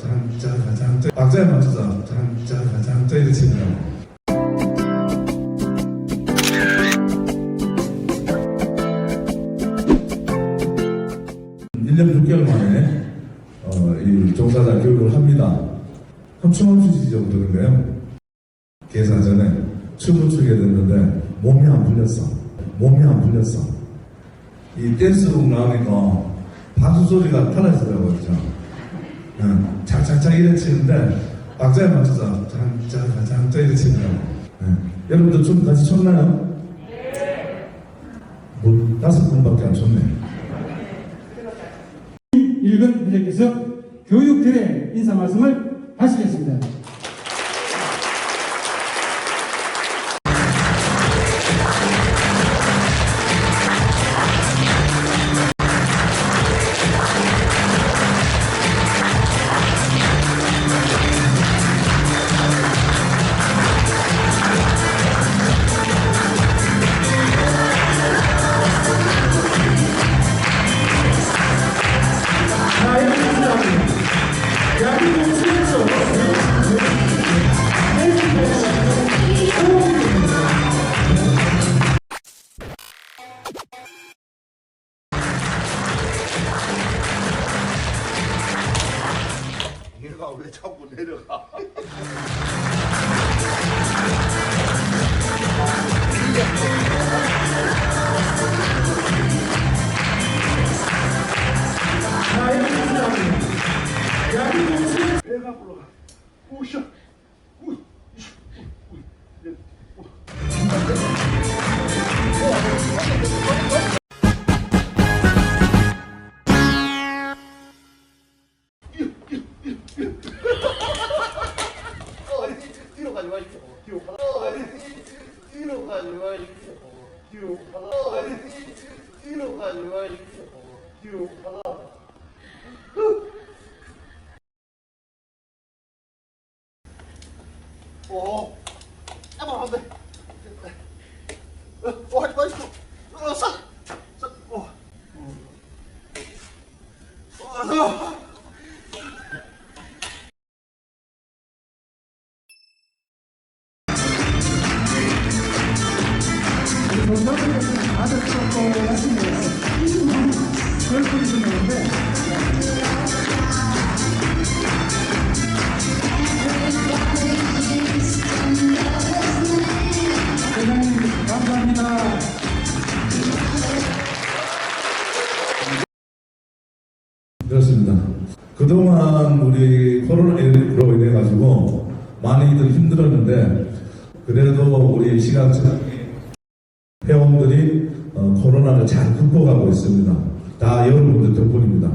짠짜자잔 박자에 맞춰서 짠짜자잔 이렇게. 일년 6개월 만에 어, 이 종사자 교육을 합니다. 정도는 거예요. 계산 전에 춤을 추게 됐는데 몸이 안 풀렸어. 몸이 안 풀렸어. 이 댄스룩 나오니까 박수 소리가 달라지더라고요. 응, 착착착 이래 치는데 박자에 맞춰서 짠짜자잔 이래 치더라고. 응. 여러분들 춤 같이 췄나요? 네. 뭐 다섯 분밖에 안 췄네. 일근 부장께서 교육대회 인사 말씀을 하시겠습니다. 얘가 왜 자꾸 내려가? 배가 불러가. 오샤. 뒤로 가. 아니, 뒤로 가지 마십시오. 그렇습니다. 그동안 우리 코로나19로 인해 가지고 많이들 힘들었는데 그래도 우리 시각장 회원들이 어, 코로나를 잘 극복하고 있습니다. 다 여러분들 덕분입니다.